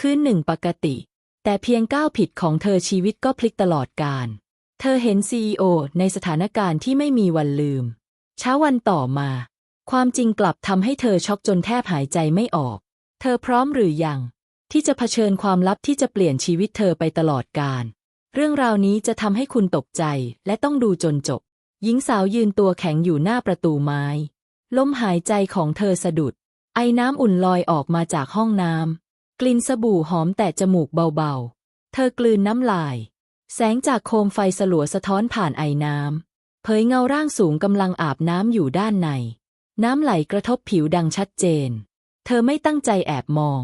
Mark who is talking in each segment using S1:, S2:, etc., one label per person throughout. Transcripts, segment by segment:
S1: คืนหนึ่งปกติ แต่เพียงก้าวผิดของเธอชีวิตก็พลิกตลอดกาลเธอเห็นซีอในสถานการณ์ที่ไม่มีวันลืม เช้าวันต่อมา ความจริงกลับทำให้เธอช็อกจนแทบหายใจไม่ออก เธอพร้อมหรือยัง ที่จะเผชิญความลับที่จะเปลี่ยนชีวิตเธอไปตลอดกาลเรื่องราวนี้จะทำให้คุณตกใจและต้องดูจนจบ หญิงสาวยืนตัวแข็งอยู่หน้าประตูไม้ ลมหายใจของเธอสะดุด ไอน้ำอุ่นลอยออกมาจากห้องน้ำ กลิ่นสบู่หอมแต่จมูกเบาๆ เธอกลืนน้ำลาย แสงจากโคมไฟสลัวสะท้อนผ่านไอน้ำ เผยเงาร่างสูงกำลังอาบน้ำอยู่ด้านใน น้ำไหลกระทบผิวดังชัดเจน เธอไม่ตั้งใจแอบมอง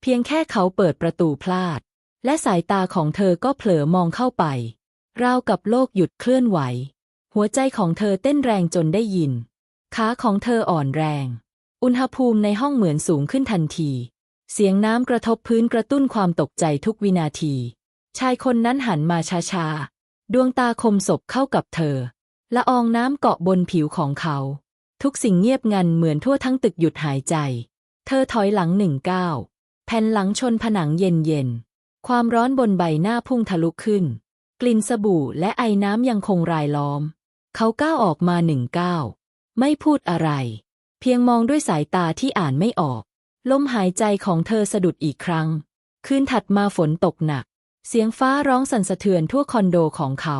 S1: เพียงแค่เขาเปิดประตูพลาด และสายตาของเธอก็เผลอมองเข้าไป ราวกับโลกหยุดเคลื่อนไหว หัวใจของเธอเต้นแรงจนได้ยิน ขาของเธออ่อนแรง อุณหภูมิในห้องเหมือนสูงขึ้นทันที เสียงน้ำกระทบพื้นกระตุ้นความตกใจทุกวินาที ชายคนนั้นหันมาช้าๆ ดวงตาคมศพเข้ากับเธอ ละอองน้ำเกาะบนผิวของเขา ทุกสิ่งเงียบงันเหมือนทั่วทั้งตึกหยุดหายใจ เธอถอยหลังหนึ่งก้าวแผ่นหลังชนผนังเย็นๆ ความร้อนบนใบหน้าพุ่งทะลุขึ้น กลิ่นสบู่และไอน้ำยังคงรายล้อม เขาก้าวออกมาหนึ่งก้าวไม่พูดอะไร เพียงมองด้วยสายตาที่อ่านไม่ออก ลมหายใจของเธอสะดุดอีกครั้ง คืนถัดมาฝนตกหนัก เสียงฟ้าร้องสั่นสะเทือนทั่วคอนโดของเขา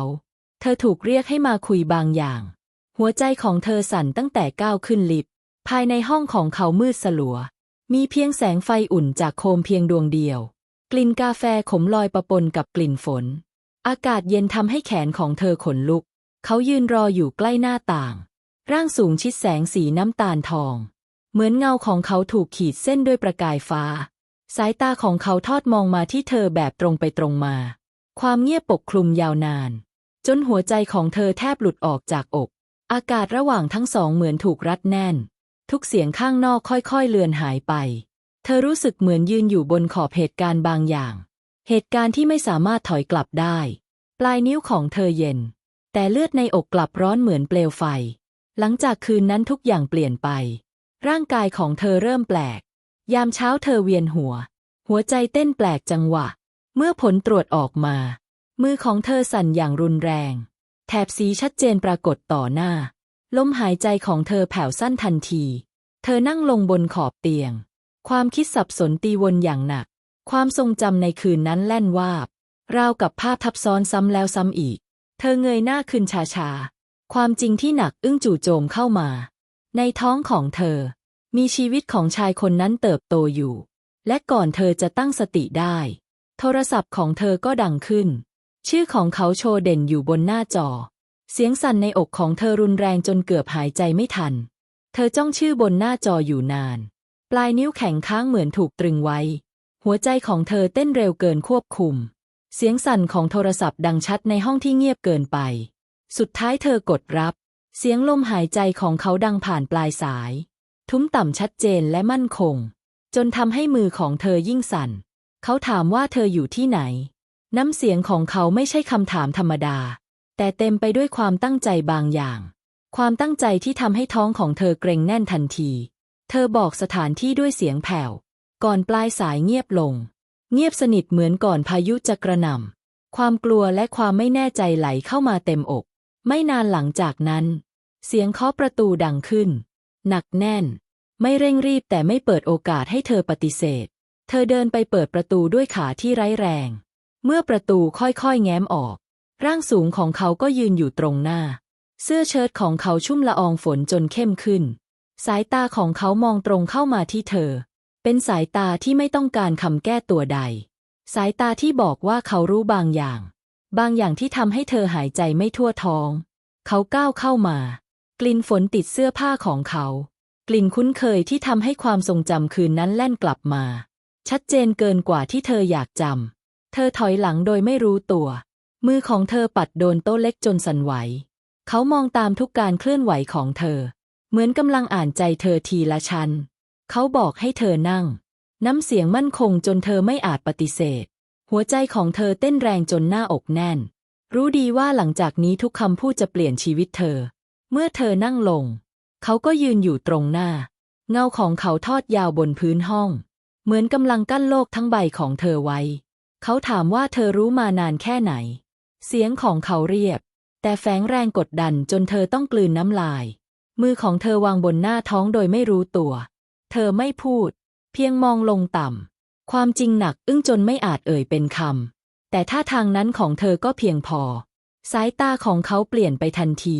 S1: เธอถูกเรียกให้มาคุยบางอย่าง หัวใจของเธอสั่นตั้งแต่ก้าวขึ้นลิฟต์ภายในห้องของเขามืดสลัว มีเพียงแสงไฟอุ่นจากโคมเพียงดวงเดียว กลิ่นกาแฟขมลอยประปนกับกลิ่นฝน อากาศเย็นทำให้แขนของเธอขนลุก เขายืนรออยู่ใกล้หน้าต่าง ร่างสูงชิดแสงสีน้ำตาลทอง เหมือนเงาของเขาถูกขีดเส้นด้วยประกายฟ้า สายตาของเขาทอดมองมาที่เธอแบบตรงไปตรงมา ความเงียบปกคลุมยาวนาน จนหัวใจของเธอแทบหลุดออกจากอก อากาศระหว่างทั้งสองเหมือนถูกรัดแน่น ทุกเสียงข้างนอกค่อยๆเลือนหายไป เธอรู้สึกเหมือนยืนอยู่บนขอบเหตุการณ์บางอย่าง เหตุการณ์ที่ไม่สามารถถอยกลับได้ ปลายนิ้วของเธอเย็น แต่เลือดในอกกลับร้อนเหมือนเปลวไฟ หลังจากคืนนั้นทุกอย่างเปลี่ยนไป ร่างกายของเธอเริ่มแปลก ยามเช้าเธอเวียนหัว หัวใจเต้นแปลกจังหวะ เมื่อผลตรวจออกมา มือของเธอสั่นอย่างรุนแรง แถบสีชัดเจนปรากฏต่อหน้า ลมหายใจของเธอแผ่วสั้นทันที เธอนั่งลงบนขอบเตียง ความคิดสับสนตีวนอย่างหนัก ความทรงจำในคืนนั้นแล่นวาบ ราวกับภาพทับซ้อนซ้ำแล้วซ้ำอีก เธอเงยหน้าขึ้นช้าๆ ความจริงที่หนักอึ้งจู่โจมเข้ามา ในท้องของเธอ มีชีวิตของชายคนนั้นเติบโตอยู่ และก่อนเธอจะตั้งสติได้ โทรศัพท์ของเธอก็ดังขึ้น ชื่อของเขาโชว์เด่นอยู่บนหน้าจอ เสียงสั่นในอกของเธอรุนแรงจนเกือบหายใจไม่ทัน เธอจ้องชื่อบนหน้าจออยู่นาน ปลายนิ้วแข็งค้างเหมือนถูกตรึงไว้ หัวใจของเธอเต้นเร็วเกินควบคุม เสียงสั่นของโทรศัพท์ดังชัดในห้องที่เงียบเกินไป สุดท้ายเธอกดรับ เสียงลมหายใจของเขาดังผ่านปลายสาย ทุ้มต่ำชัดเจนและมั่นคง จนทำให้มือของเธอยิ่งสั่น เขาถามว่าเธออยู่ที่ไหน น้ำเสียงของเขาไม่ใช่คำถามธรรมดา แต่เต็มไปด้วยความตั้งใจบางอย่าง ความตั้งใจที่ทำให้ท้องของเธอเกรงแน่นทันที เธอบอกสถานที่ด้วยเสียงแผ่ว ก่อนปลายสายเงียบลง เงียบสนิทเหมือนก่อนพายุจะกระหน่ำความกลัวและความไม่แน่ใจไหลเข้ามาเต็มอก ไม่นานหลังจากนั้น เสียงเคาะประตูดังขึ้น หนักแน่น ไม่เร่งรีบแต่ไม่เปิดโอกาสให้เธอปฏิเสธ เธอเดินไปเปิดประตูด้วยขาที่ไร้แรง เมื่อประตูค่อยๆ แง้มออก ร่างสูงของเขาก็ยืนอยู่ตรงหน้า เสื้อเชิ้ตของเขาชุ่มละอองฝนจนเข้มขึ้น สายตาของเขามองตรงเข้ามาที่เธอ เป็นสายตาที่ไม่ต้องการคำแก้ตัวใด สายตาที่บอกว่าเขารู้บางอย่าง บางอย่างที่ทำให้เธอหายใจไม่ทั่วท้อง เขาก้าวเข้ามา ลิ่นฝนติดเสื้อผ้าของเขา กลิ่นคุ้นเคยที่ทำให้ความทรงจำคืนนั้นแล่นกลับมา ชัดเจนเกินกว่าที่เธออยากจำ เธอถอยหลังโดยไม่รู้ตัว มือของเธอปัดโดนโต๊ะเล็กจนสั่นไหว เขามองตามทุกการเคลื่อนไหวของเธอ เหมือนกำลังอ่านใจเธอทีละชั้น เขาบอกให้เธอนั่ง น้ำเสียงมั่นคงจนเธอไม่อาจปฏิเสธ หัวใจของเธอเต้นแรงจนหน้าอกแน่น รู้ดีว่าหลังจากนี้ทุกคำพูดจะเปลี่ยนชีวิตเธอ เมื่อเธอนั่งลง เขาก็ยืนอยู่ตรงหน้า เงาของเขาทอดยาวบนพื้นห้อง เหมือนกำลังกั้นโลกทั้งใบของเธอไว้ เขาถามว่าเธอรู้มานานแค่ไหน เสียงของเขาเรียบ แต่แฝงแรงกดดันจนเธอต้องกลืนน้ำลาย มือของเธอวางบนหน้าท้องโดยไม่รู้ตัว เธอไม่พูด เพียงมองลงต่ำ ความจริงหนักอึ้งจนไม่อาจเอ่ยเป็นคำแต่ท่าทางนั้นของเธอก็เพียงพอ สายตาของเขาเปลี่ยนไปทันที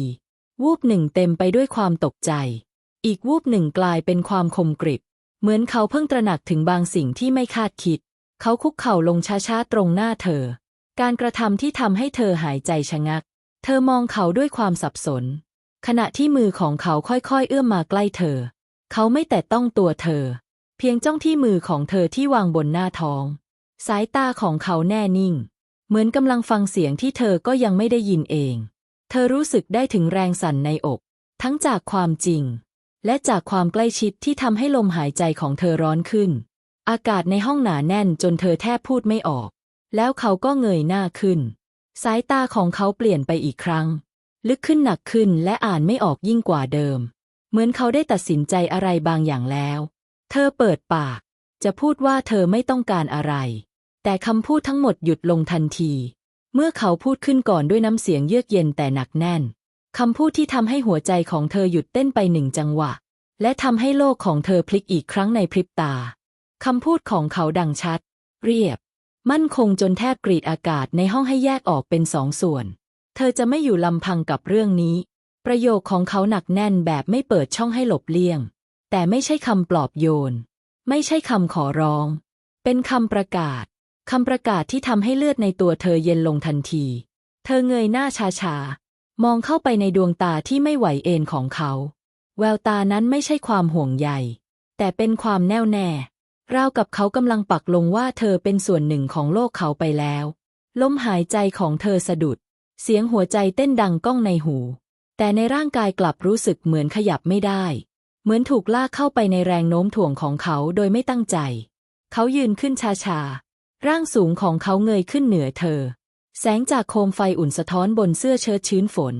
S1: วูบหนึ่งเต็มไปด้วยความตกใจ อีกวูบหนึ่งกลายเป็นความคมกริบ เหมือนเขาเพิ่งตระหนักถึงบางสิ่งที่ไม่คาดคิด เขาคุกเข่าลงช้าๆตรงหน้าเธอ การกระทำที่ทำให้เธอหายใจชะงัก เธอมองเขาด้วยความสับสน ขณะที่มือของเขาค่อยๆ เอื้อมมาใกล้เธอ เขาไม่แต่ต้องตัวเธอ เพียงจ้องที่มือของเธอที่วางบนหน้าท้อง สายตาของเขาแน่นิ่ง เหมือนกำลังฟังเสียงที่เธอก็ยังไม่ได้ยินเอง เธอรู้สึกได้ถึงแรงสั่นในอก ทั้งจากความจริง และจากความใกล้ชิดที่ทำให้ลมหายใจของเธอร้อนขึ้น อากาศในห้องหนาแน่นจนเธอแทบพูดไม่ออก แล้วเขาก็เงยหน้าขึ้น สายตาของเขาเปลี่ยนไปอีกครั้ง ลึกขึ้นหนักขึ้นและอ่านไม่ออกยิ่งกว่าเดิม เหมือนเขาได้ตัดสินใจอะไรบางอย่างแล้ว เธอเปิดปาก จะพูดว่าเธอไม่ต้องการอะไร แต่คำพูดทั้งหมดหยุดลงทันที เมื่อเขาพูดขึ้นก่อนด้วยน้ำเสียงเยือกเย็นแต่หนักแน่น คำพูดที่ทำให้หัวใจของเธอหยุดเต้นไปหนึ่งจังหวะ และทำให้โลกของเธอพลิกอีกครั้งในพริบตา คำพูดของเขาดังชัด เรียบ มั่นคงจนแทบกรีดอากาศในห้องให้แยกออกเป็นสองส่วน เธอจะไม่อยู่ลำพังกับเรื่องนี้ ประโยคของเขาหนักแน่นแบบไม่เปิดช่องให้หลบเลี่ยง แต่ไม่ใช่คำปลอบโยน ไม่ใช่คำขอร้อง เป็นคำประกาศ คำประกาศที่ทำให้เลือดในตัวเธอเย็นลงทันที เธอเงยหน้าชาๆ มองเข้าไปในดวงตาที่ไม่ไหวเอนของเขา แววตานั้นไม่ใช่ความห่วงใย แต่เป็นความแน่วแน่ราวกับเขากำลังปักลงว่าเธอเป็นส่วนหนึ่งของโลกเขาไปแล้ว ลมหายใจของเธอสะดุด เสียงหัวใจเต้นดังก้องในหู แต่ในร่างกายกลับรู้สึกเหมือนขยับไม่ได้ เหมือนถูกลากเข้าไปในแรงโน้มถ่วงของเขาโดยไม่ตั้งใจ เขายืนขึ้นช้าๆ ร่างสูงของเขาเงยขึ้นเหนือเธอ แสงจากโคมไฟอุ่นสะท้อนบนเสื้อเชิ้ตชื้นฝน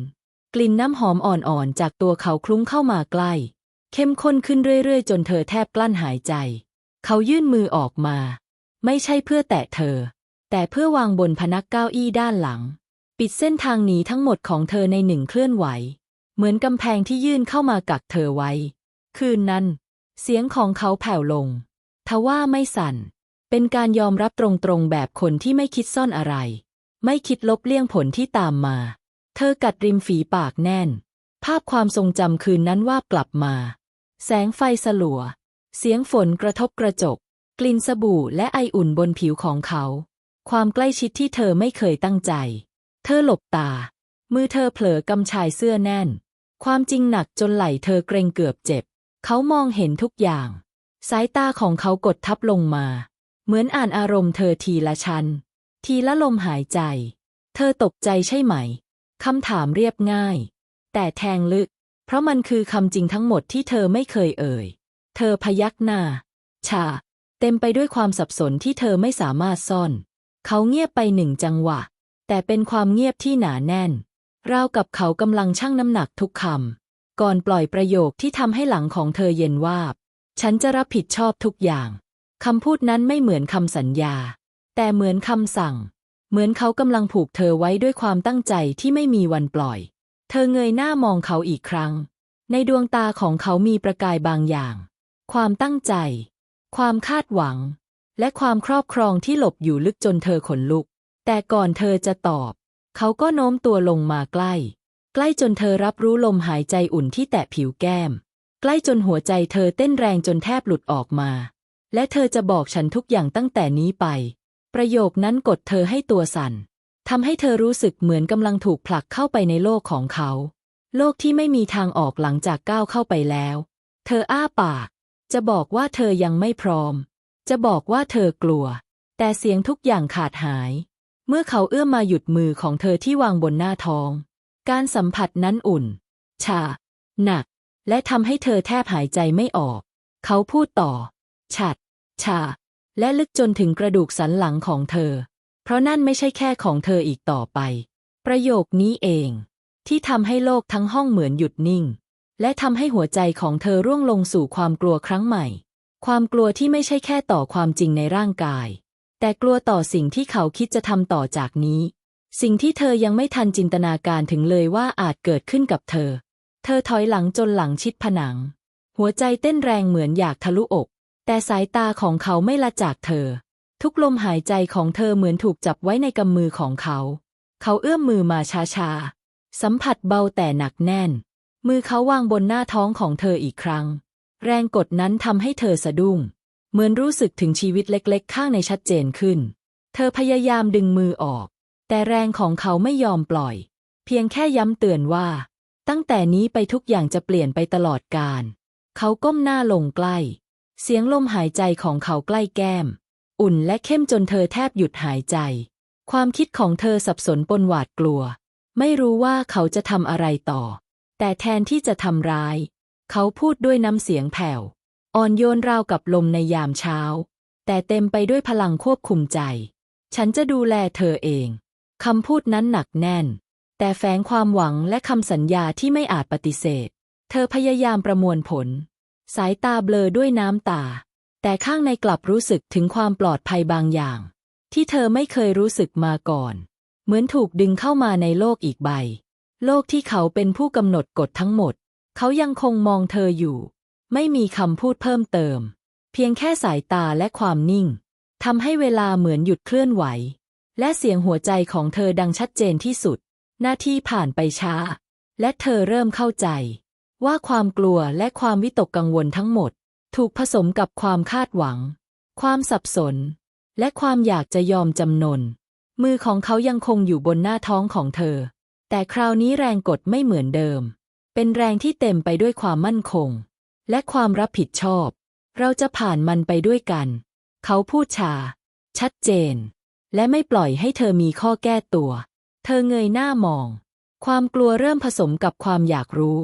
S1: กลิ่นน้ำหอมอ่อนๆ จากตัวเขาคลุ้งเข้ามาใกล้ เข้มข้นขึ้นเรื่อยๆ จนเธอแทบกลั้นหายใจ เขายื่นมือออกมา ไม่ใช่เพื่อแตะเธอ แต่เพื่อวางบนพนักเก้าอี้ด้านหลัง ปิดเส้นทางหนีทั้งหมดของเธอในหนึ่งเคลื่อนไหว เหมือนกำแพงที่ยื่นเข้ามากักเธอไว้ คืนนั้น เสียงของเขาแผ่วลง ทว่าไม่สั่น เป็นการยอมรับตรงๆแบบคนที่ไม่คิดซ่อนอะไร ไม่คิดลบเลี่ยงผลที่ตามมา เธอกัดริมฝีปากแน่น ภาพความทรงจำคืนนั้นว่ากลับมา แสงไฟสลัว เสียงฝนกระทบกระจก กลิ่นสบู่และไออุ่นบนผิวของเขา ความใกล้ชิดที่เธอไม่เคยตั้งใจ เธอหลบตา มือเธอเผลอกำชายเสื้อแน่น ความจริงหนักจนไหล่เธอเกรงเกือบเจ็บ เขามองเห็นทุกอย่าง สายตาของเขากดทับลงมา เหมือนอ่านอารมณ์เธอทีละชั้นทีละลมหายใจ เธอตกใจใช่ไหม คำถามเรียบง่าย แต่แทงลึก เพราะมันคือคำจริงทั้งหมดที่เธอไม่เคยเอ่ย เธอพยักหน้า ชา เต็มไปด้วยความสับสนที่เธอไม่สามารถซ่อน เขาเงียบไปหนึ่งจังหวะ แต่เป็นความเงียบที่หนาแน่น ราวกับเขากำลังชั่งน้ำหนักทุกคำ ก่อนปล่อยประโยคที่ทำให้หลังของเธอเย็นวาบ ฉันจะรับผิดชอบทุกอย่าง คำพูดนั้นไม่เหมือนคำสัญญา แต่เหมือนคำสั่ง เหมือนเขากำลังผูกเธอไว้ด้วยความตั้งใจที่ไม่มีวันปล่อย เธอเงยหน้ามองเขาอีกครั้ง ในดวงตาของเขามีประกายบางอย่าง ความตั้งใจ ความคาดหวัง และความครอบครองที่หลบอยู่ลึกจนเธอขนลุก แต่ก่อนเธอจะตอบ เขาก็โน้มตัวลงมาใกล้ ใกล้จนเธอรับรู้ลมหายใจอุ่นที่แตะผิวแก้ม ใกล้จนหัวใจเธอเต้นแรงจนแทบหลุดออกมา และเธอจะบอกฉันทุกอย่างตั้งแต่นี้ไป ประโยคนั้นกดเธอให้ตัวสั่นทำให้เธอรู้สึกเหมือนกำลังถูกผลักเข้าไปในโลกของเขา โลกที่ไม่มีทางออกหลังจากก้าวเข้าไปแล้ว เธออ้าปาก จะบอกว่าเธอยังไม่พร้อม จะบอกว่าเธอกลัว แต่เสียงทุกอย่างขาดหาย เมื่อเขาเอื้อมมาหยุดมือของเธอที่วางบนหน้าท้อง การสัมผัสนั้นอุ่น ชา หนัก และทำให้เธอแทบหายใจไม่ออก เขาพูดต่อ ฉัด ชา และลึกจนถึงกระดูกสันหลังของเธอ เพราะนั่นไม่ใช่แค่ของเธออีกต่อไป ประโยคนี้เอง ที่ทำให้โลกทั้งห้องเหมือนหยุดนิ่ง และทำให้หัวใจของเธอร่วงลงสู่ความกลัวครั้งใหม่ ความกลัวที่ไม่ใช่แค่ต่อความจริงในร่างกาย แต่กลัวต่อสิ่งที่เขาคิดจะทำต่อจากนี้ สิ่งที่เธอยังไม่ทันจินตนาการถึงเลยว่าอาจเกิดขึ้นกับเธอ เธอถอยหลังจนหลังชิดผนัง หัวใจเต้นแรงเหมือนอยากทะลุอก แต่สายตาของเขาไม่ละจากเธอ ทุกลมหายใจของเธอเหมือนถูกจับไว้ในกำมือของเขา เขาเอื้อมมือมาช้าๆ สัมผัสเบาแต่หนักแน่น มือเขาวางบนหน้าท้องของเธออีกครั้ง แรงกดนั้นทำให้เธอสะดุ้ง เหมือนรู้สึกถึงชีวิตเล็กๆ ข้างในชัดเจนขึ้น เธอพยายามดึงมือออก แต่แรงของเขาไม่ยอมปล่อย เพียงแค่ย้ำเตือนว่า ตั้งแต่นี้ไปทุกอย่างจะเปลี่ยนไปตลอดกาลเขาก้มหน้าลงใกล้ เสียงลมหายใจของเขาใกล้แก้ม อุ่นและเข้มจนเธอแทบหยุดหายใจ ความคิดของเธอสับสนปนหวาดกลัว ไม่รู้ว่าเขาจะทำอะไรต่อ แต่แทนที่จะทำร้าย เขาพูดด้วยน้ำเสียงแผ่ว อ่อนโยนราวกับลมในยามเช้า แต่เต็มไปด้วยพลังควบคุมใจ ฉันจะดูแลเธอเองคำพูดนั้นหนักแน่น แต่แฝงความหวังและคำสัญญาที่ไม่อาจปฏิเสธ เธอพยายามประมวลผล สายตาเบลอด้วยน้ำตา แต่ข้างในกลับรู้สึกถึงความปลอดภัยบางอย่าง ที่เธอไม่เคยรู้สึกมาก่อน เหมือนถูกดึงเข้ามาในโลกอีกใบ โลกที่เขาเป็นผู้กำหนดกฎทั้งหมด เขายังคงมองเธออยู่ ไม่มีคำพูดเพิ่มเติม เพียงแค่สายตาและความนิ่งทำให้เวลาเหมือนหยุดเคลื่อนไหว และเสียงหัวใจของเธอดังชัดเจนที่สุด หน้าที่ผ่านไปช้า และเธอเริ่มเข้าใจ ว่าความกลัวและความวิตกกังวลทั้งหมด ถูกผสมกับความคาดหวัง ความสับสน และความอยากจะยอมจำนน มือของเขายังคงอยู่บนหน้าท้องของเธอ แต่คราวนี้แรงกดไม่เหมือนเดิม เป็นแรงที่เต็มไปด้วยความมั่นคง และความรับผิดชอบ เราจะผ่านมันไปด้วยกัน เขาพูดชา ชัดเจน และไม่ปล่อยให้เธอมีข้อแก้ตัว เธอเงยหน้ามอง ความกลัวเริ่มผสมกับความอยากรู้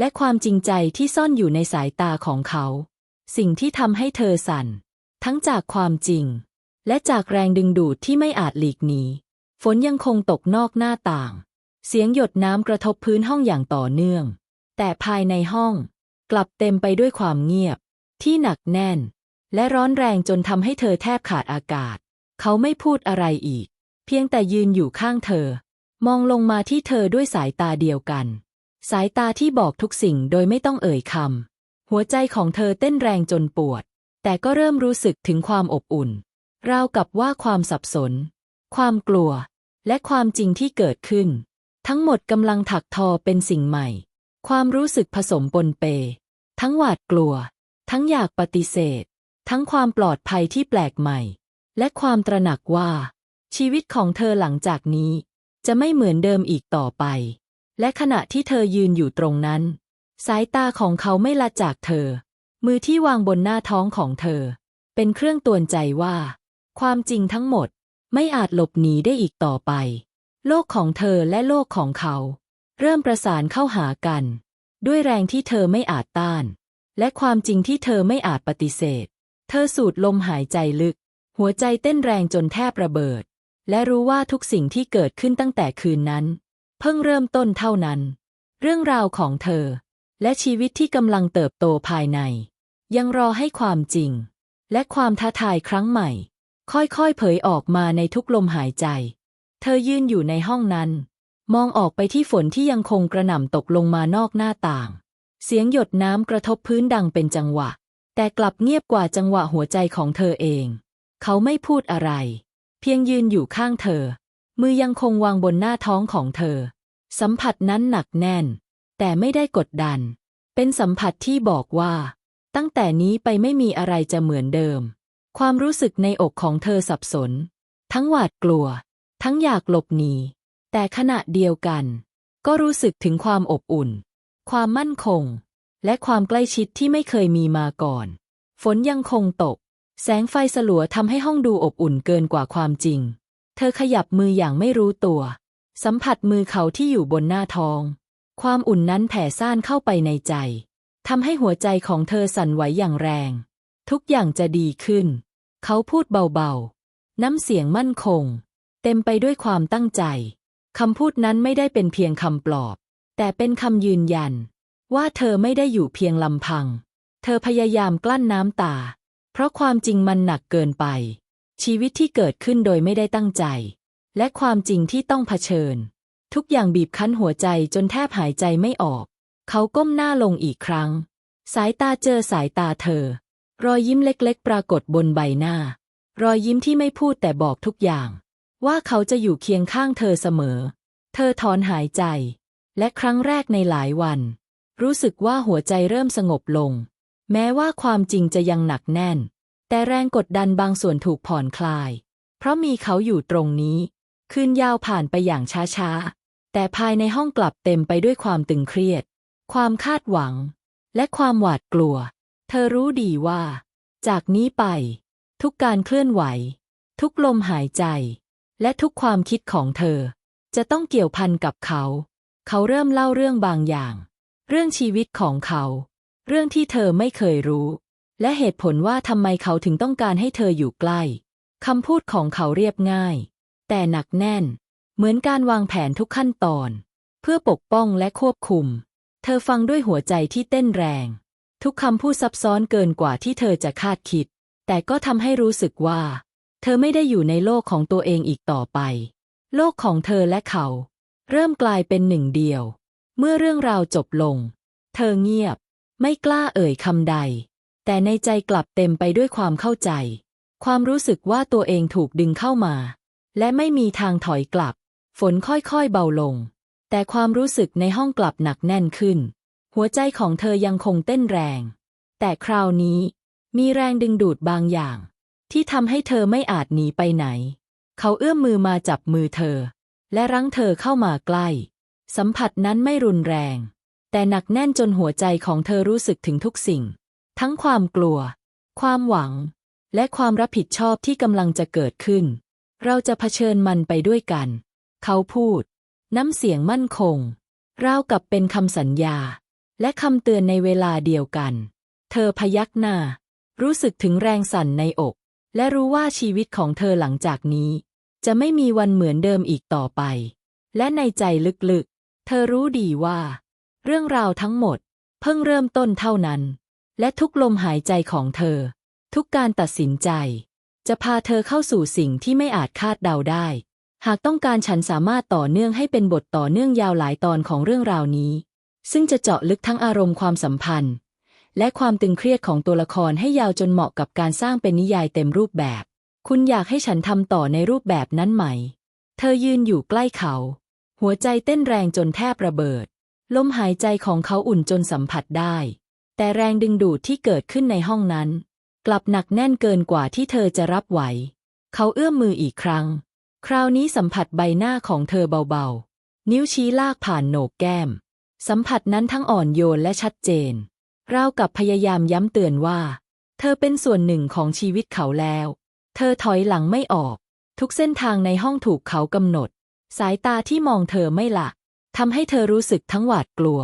S1: และความจริงใจที่ซ่อนอยู่ในสายตาของเขา สิ่งที่ทำให้เธอสั่น ทั้งจากความจริง และจากแรงดึงดูดที่ไม่อาจหลีกหนีฝนยังคงตกนอกหน้าต่าง เสียงหยดน้ำกระทบพื้นห้องอย่างต่อเนื่อง แต่ภายในห้องกลับเต็มไปด้วยความเงียบ ที่หนักแน่น และร้อนแรงจนทำให้เธอแทบขาดอากาศ เขาไม่พูดอะไรอีก เพียงแต่ยืนอยู่ข้างเธอ มองลงมาที่เธอด้วยสายตาเดียวกัน สายตาที่บอกทุกสิ่งโดยไม่ต้องเอ่ยคำหัวใจของเธอเต้นแรงจนปวด แต่ก็เริ่มรู้สึกถึงความอบอุ่น ราวกับว่าความสับสน ความกลัว และความจริงที่เกิดขึ้น ทั้งหมดกำลังถักทอเป็นสิ่งใหม่ ความรู้สึกผสมปนเป ทั้งหวาดกลัว ทั้งอยากปฏิเสธ ทั้งความปลอดภัยที่แปลกใหม่ และความตระหนักว่า ชีวิตของเธอหลังจากนี้ จะไม่เหมือนเดิมอีกต่อไป และขณะที่เธอยืนอยู่ตรงนั้น สายตาของเขาไม่ละจากเธอ มือที่วางบนหน้าท้องของเธอ เป็นเครื่องตวนใจว่า ความจริงทั้งหมดไม่อาจหลบหนีได้อีกต่อไป โลกของเธอและโลกของเขา เริ่มประสานเข้าหากัน ด้วยแรงที่เธอไม่อาจต้าน และความจริงที่เธอไม่อาจปฏิเสธ เธอสูดลมหายใจลึก หัวใจเต้นแรงจนแทบระเบิด และรู้ว่าทุกสิ่งที่เกิดขึ้นตั้งแต่คืนนั้น เพิ่งเริ่มต้นเท่านั้น เรื่องราวของเธอ และชีวิตที่กำลังเติบโตภายใน ยังรอให้ความจริง และความท้าทายครั้งใหม่ ค่อยๆเผยออกมาในทุกลมหายใจ เธอยืนอยู่ในห้องนั้น มองออกไปที่ฝนที่ยังคงกระหน่ำตกลงมานอกหน้าต่าง เสียงหยดน้ำกระทบพื้นดังเป็นจังหวะ แต่กลับเงียบกว่าจังหวะหัวใจของเธอเอง เขาไม่พูดอะไร เพียงยืนอยู่ข้างเธอ มือยังคงวางบนหน้าท้องของเธอ สัมผัสนั้นหนักแน่น แต่ไม่ได้กดดัน เป็นสัมผัสที่บอกว่า ตั้งแต่นี้ไปไม่มีอะไรจะเหมือนเดิม ความรู้สึกในอกของเธอสับสน ทั้งหวาดกลัว ทั้งอยากหลบหนี แต่ขณะเดียวกัน ก็รู้สึกถึงความอบอุ่น ความมั่นคง และความใกล้ชิดที่ไม่เคยมีมาก่อน ฝนยังคงตก แสงไฟสลัวทำให้ห้องดูอบอุ่นเกินกว่าความจริง ธอขยับมืออย่างไม่รู้ตัว สัมผัสมือเขาที่อยู่บนหน้าท้อง ความอุ่นนั้นแผ่ซ่านเข้าไปในใจทำให้หัวใจของเธอสั่นไหวอย่างแรง ทุกอย่างจะดีขึ้น เขาพูดเบาๆ น้ำเสียงมั่นคง เต็มไปด้วยความตั้งใจคำพูดนั้นไม่ได้เป็นเพียงคำปลอบ แต่เป็นคำยืนยัน ว่าเธอไม่ได้อยู่เพียงลำพัง เธอพยายามกลั้นน้ำตา เพราะความจริงมันหนักเกินไป ชีวิตที่เกิดขึ้นโดยไม่ได้ตั้งใจ และความจริงที่ต้องเผชิญ ทุกอย่างบีบคั้นหัวใจจนแทบหายใจไม่ออก เขาก้มหน้าลงอีกครั้ง สายตาเจอสายตาเธอ รอยยิ้มเล็กๆ ปรากฏบนใบหน้า รอยยิ้มที่ไม่พูดแต่บอกทุกอย่าง ว่าเขาจะอยู่เคียงข้างเธอเสมอ เธอถอนหายใจ และครั้งแรกในหลายวัน รู้สึกว่าหัวใจเริ่มสงบลง แม้ว่าความจริงจะยังหนักแน่น แต่แรงกดดันบางส่วนถูกผ่อนคลาย เพราะมีเขาอยู่ตรงนี้ คืนยาวผ่านไปอย่างช้าๆ แต่ภายในห้องกลับเต็มไปด้วยความตึงเครียด ความคาดหวัง และความหวาดกลัว เธอรู้ดีว่า จากนี้ไป ทุกการเคลื่อนไหว ทุกลมหายใจ และทุกความคิดของเธอ จะต้องเกี่ยวพันกับเขา เขาเริ่มเล่าเรื่องบางอย่าง เรื่องชีวิตของเขา เรื่องที่เธอไม่เคยรู้ และเหตุผลว่าทำไมเขาถึงต้องการให้เธออยู่ใกล้คำพูดของเขาเรียบง่าย แต่หนักแน่น เหมือนการวางแผนทุกขั้นตอน เพื่อปกป้องและควบคุม เธอฟังด้วยหัวใจที่เต้นแรง ทุกคำพูดซับซ้อนเกินกว่าที่เธอจะคาดคิด แต่ก็ทำให้รู้สึกว่า เธอไม่ได้อยู่ในโลกของตัวเองอีกต่อไป โลกของเธอและเขา เริ่มกลายเป็นหนึ่งเดียว เมื่อเรื่องราวจบลง เธอเงียบ ไม่กล้าเอ่ยคำใด แต่ในใจกลับเต็มไปด้วยความเข้าใจ ความรู้สึกว่าตัวเองถูกดึงเข้ามา และไม่มีทางถอยกลับ ฝนค่อยๆเบาลง แต่ความรู้สึกในห้องกลับหนักแน่นขึ้น หัวใจของเธอยังคงเต้นแรง แต่คราวนี้ มีแรงดึงดูดบางอย่าง ที่ทำให้เธอไม่อาจหนีไปไหน เขาเอื้อมมือมาจับมือเธอ และรั้งเธอเข้ามาใกล้ สัมผัสนั้นไม่รุนแรง แต่หนักแน่นจนหัวใจของเธอรู้สึกถึงทุกสิ่ง ทั้งความกลัว ความหวัง และความรับผิดชอบที่กำลังจะเกิดขึ้น เราจะเผชิญมันไปด้วยกัน เขาพูด น้ำเสียงมั่นคง ราวกับเป็นคำสัญญา และคำเตือนในเวลาเดียวกัน เธอพยักหน้า รู้สึกถึงแรงสั่นในอก และรู้ว่าชีวิตของเธอหลังจากนี้ จะไม่มีวันเหมือนเดิมอีกต่อไป และในใจลึกๆ เธอรู้ดีว่า เรื่องราวทั้งหมด เพิ่งเริ่มต้นเท่านั้น และทุกลมหายใจของเธอ ทุกการตัดสินใจ จะพาเธอเข้าสู่สิ่งที่ไม่อาจคาดเดาได้ หากต้องการฉันสามารถต่อเนื่องให้เป็นบทต่อเนื่องยาวหลายตอนของเรื่องราวนี้ ซึ่งจะเจาะลึกทั้งอารมณ์ความสัมพันธ์ และความตึงเครียดของตัวละครให้ยาวจนเหมาะกับการสร้างเป็นนิยายเต็มรูปแบบ คุณอยากให้ฉันทำต่อในรูปแบบนั้นไหม เธอยืนอยู่ใกล้เขา หัวใจเต้นแรงจนแทบระเบิด ลมหายใจของเขาอุ่นจนสัมผัสได้ แต่แรงดึงดูดที่เกิดขึ้นในห้องนั้น กลับหนักแน่นเกินกว่าที่เธอจะรับไหว เขาเอื้อมมืออีกครั้ง คราวนี้สัมผัสใบหน้าของเธอเบาๆ นิ้วชี้ลากผ่านโหนกแก้ม สัมผัสนั้นทั้งอ่อนโยนและชัดเจนราวกับพยายามย้ำเตือนว่า เธอเป็นส่วนหนึ่งของชีวิตเขาแล้ว เธอถอยหลังไม่ออก ทุกเส้นทางในห้องถูกเขากำหนด สายตาที่มองเธอไม่ละทำให้เธอรู้สึกทั้งหวาดกลัว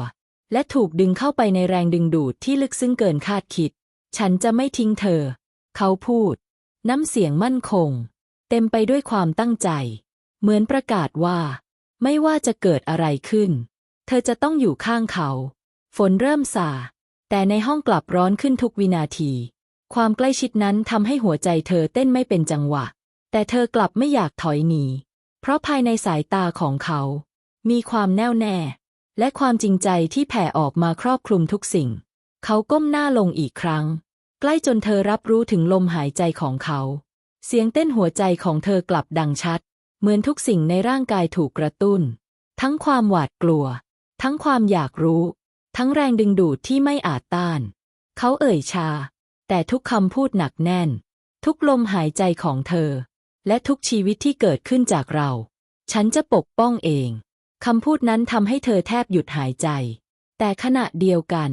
S1: และถูกดึงเข้าไปในแรงดึงดูดที่ลึกซึ้งเกินคาดคิด ฉันจะไม่ทิ้งเธอ เขาพูด น้ำเสียงมั่นคง เต็มไปด้วยความตั้งใจ เหมือนประกาศว่า ไม่ว่าจะเกิดอะไรขึ้น เธอจะต้องอยู่ข้างเขา ฝนเริ่มสา แต่ในห้องกลับร้อนขึ้นทุกวินาที ความใกล้ชิดนั้นทำให้หัวใจเธอเต้นไม่เป็นจังหวะ แต่เธอกลับไม่อยากถอยหนี เพราะภายในสายตาของเขา มีความแน่วแน่ และความจริงใจที่แผ่ออกมาครอบคลุมทุกสิ่ง เขาก้มหน้าลงอีกครั้ง ใกล้จนเธอรับรู้ถึงลมหายใจของเขา เสียงเต้นหัวใจของเธอกลับดังชัด เหมือนทุกสิ่งในร่างกายถูกกระตุ้น ทั้งความหวาดกลัว ทั้งความอยากรู้ ทั้งแรงดึงดูดที่ไม่อาจต้าน เขาเอ่ยชา แต่ทุกคำพูดหนักแน่น ทุกลมหายใจของเธอ และทุกชีวิตที่เกิดขึ้นจากเรา ฉันจะปกป้องเอง คำพูดนั้นทำให้เธอแทบหยุดหายใจ แต่ขณะเดียวกัน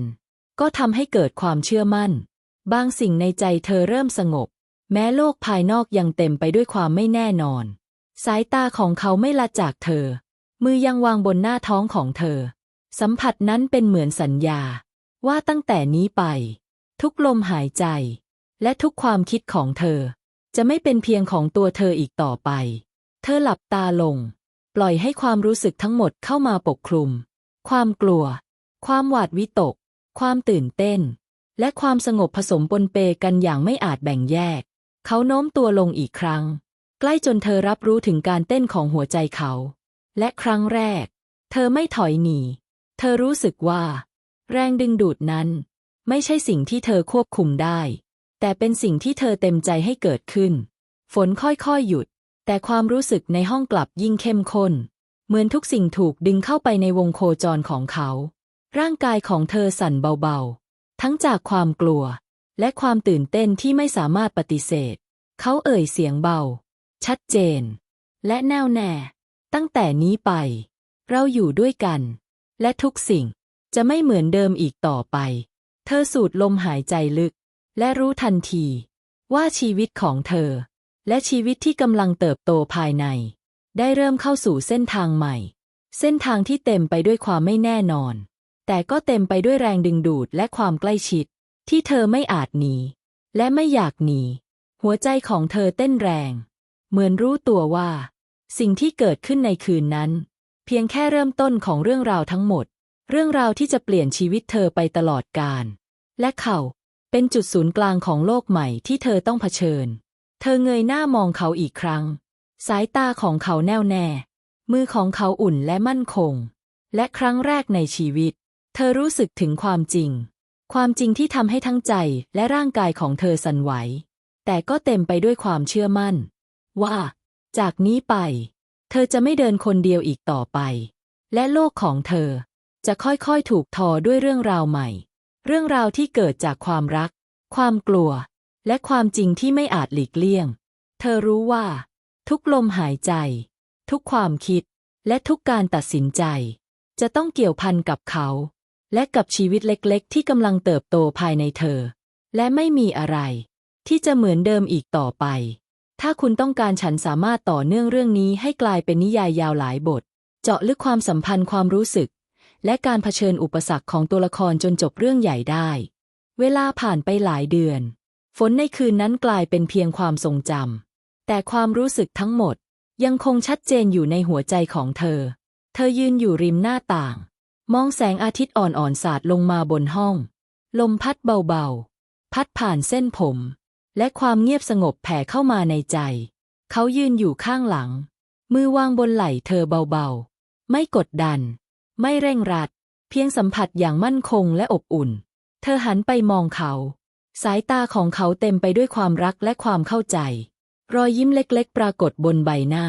S1: ก็ทำให้เกิดความเชื่อมั่น บางสิ่งในใจเธอเริ่มสงบ แม้โลกภายนอกยังเต็มไปด้วยความไม่แน่นอน สายตาของเขาไม่ละจากเธอ มือยังวางบนหน้าท้องของเธอ สัมผัสนั้นเป็นเหมือนสัญญา ว่าตั้งแต่นี้ไป ทุกลมหายใจ และทุกความคิดของเธอ จะไม่เป็นเพียงของตัวเธออีกต่อไป เธอหลับตาลง ปล่อยให้ความรู้สึกทั้งหมดเข้ามาปกคลุม ความกลัว ความหวาดวิตก ความตื่นเต้น และความสงบผสมปนเปกันอย่างไม่อาจแบ่งแยก เขาโน้มตัวลงอีกครั้ง ใกล้จนเธอรับรู้ถึงการเต้นของหัวใจเขา และครั้งแรก เธอไม่ถอยหนี เธอรู้สึกว่า แรงดึงดูดนั้น ไม่ใช่สิ่งที่เธอควบคุมได้ แต่เป็นสิ่งที่เธอเต็มใจให้เกิดขึ้น ฝนค่อยๆหยุด แต่ความรู้สึกในห้องกลับยิ่งเข้มข้น เหมือนทุกสิ่งถูกดึงเข้าไปในวงโคจรของเขา ร่างกายของเธอสั่นเบาๆ ทั้งจากความกลัว และความตื่นเต้นที่ไม่สามารถปฏิเสธ เขาเอ่ยเสียงเบา ชัดเจน และแน่วแน่ ตั้งแต่นี้ไป เราอยู่ด้วยกัน และทุกสิ่งจะไม่เหมือนเดิมอีกต่อไป เธอสูดลมหายใจลึก และรู้ทันที ว่าชีวิตของเธอ และชีวิตที่กำลังเติบโตภายใน ได้เริ่มเข้าสู่เส้นทางใหม่ เส้นทางที่เต็มไปด้วยความไม่แน่นอน แต่ก็เต็มไปด้วยแรงดึงดูดและความใกล้ชิด ที่เธอไม่อาจหนี และไม่อยากหนี หัวใจของเธอเต้นแรง เหมือนรู้ตัวว่า สิ่งที่เกิดขึ้นในคืนนั้น เพียงแค่เริ่มต้นของเรื่องราวทั้งหมด เรื่องราวที่จะเปลี่ยนชีวิตเธอไปตลอดกาลและเขาเป็นจุดศูนย์กลางของโลกใหม่ที่เธอต้องเผชิญ เธอเงยหน้ามองเขาอีกครั้ง สายตาของเขาแน่วแน่ มือของเขาอุ่นและมั่นคง และครั้งแรกในชีวิต เธอรู้สึกถึงความจริง ความจริงที่ทำให้ทั้งใจและร่างกายของเธอสั่นไหว แต่ก็เต็มไปด้วยความเชื่อมั่น ว่า จากนี้ไป เธอจะไม่เดินคนเดียวอีกต่อไป และโลกของเธอ จะค่อยๆถูกทอด้วยเรื่องราวใหม่ เรื่องราวที่เกิดจากความรัก ความกลัว และความจริงที่ไม่อาจหลีกเลี่ยง เธอรู้ว่า ทุกลมหายใจ ทุกความคิด และทุกการตัดสินใจ จะต้องเกี่ยวพันกับเขา และกับชีวิตเล็กๆ ที่กำลังเติบโตภายในเธอ และไม่มีอะไร ที่จะเหมือนเดิมอีกต่อไป ถ้าคุณต้องการฉันสามารถต่อเนื่องเรื่องนี้ให้กลายเป็นนิยายยาวหลายบท เจาะลึกความสัมพันธ์ความรู้สึก และการเผชิญอุปสรรคของตัวละครจนจบเรื่องใหญ่ได้ เวลาผ่านไปหลายเดือน ฝนในคืนนั้นกลายเป็นเพียงความทรงจำ แต่ความรู้สึกทั้งหมดยังคงชัดเจนอยู่ในหัวใจของเธอ เธอยืนอยู่ริมหน้าต่าง มองแสงอาทิตย์อ่อนๆสาดลงมาบนห้อง ลมพัดเบาๆ พัดผ่านเส้นผม และความเงียบสงบแผ่เข้ามาในใจ เขายืนอยู่ข้างหลัง มือวางบนไหล่เธอเบาๆ ไม่กดดัน ไม่เร่งรัด เพียงสัมผัสอย่างมั่นคงและอบอุ่น เธอหันไปมองเขา สายตาของเขาเต็มไปด้วยความรักและความเข้าใจ รอยยิ้มเล็กๆ ปรากฏบนใบหน้า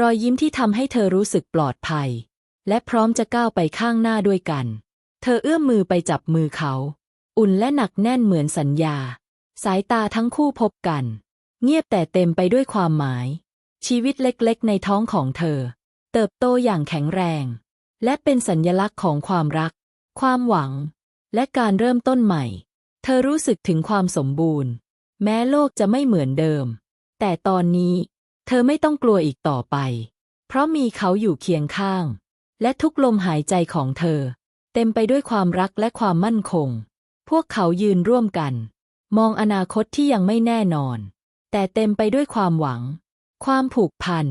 S1: รอยยิ้มที่ทำให้เธอรู้สึกปลอดภัย และพร้อมจะก้าวไปข้างหน้าด้วยกัน เธอเอื้อมมือไปจับมือเขา อุ่นและหนักแน่นเหมือนสัญญา สายตาทั้งคู่พบกัน เงียบแต่เต็มไปด้วยความหมาย ชีวิตเล็กๆ ในท้องของเธอ เติบโตอย่างแข็งแรง และเป็นสัญญลักษณ์ของความรัก ความหวัง และการเริ่มต้นใหม่ เธอรู้สึกถึงความสมบูรณ์ แม้โลกจะไม่เหมือนเดิม แต่ตอนนี้ เธอไม่ต้องกลัวอีกต่อไป เพราะมีเขาอยู่เคียงข้าง และทุกลมหายใจของเธอ เต็มไปด้วยความรักและความมั่นคง พวกเขายืนร่วมกัน มองอนาคตที่ยังไม่แน่นอน แต่เต็มไปด้วยความหวัง ความผูกพัน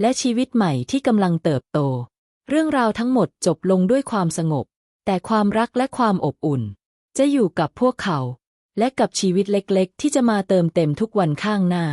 S1: และชีวิตใหม่ที่กำลังเติบโต เรื่องราวทั้งหมดจบลงด้วยความสงบ แต่ความรักและความอบอุ่น จะอยู่กับพวกเขา และกับชีวิตเล็กๆ ที่จะมาเติมเต็มทุกวันข้างหน้า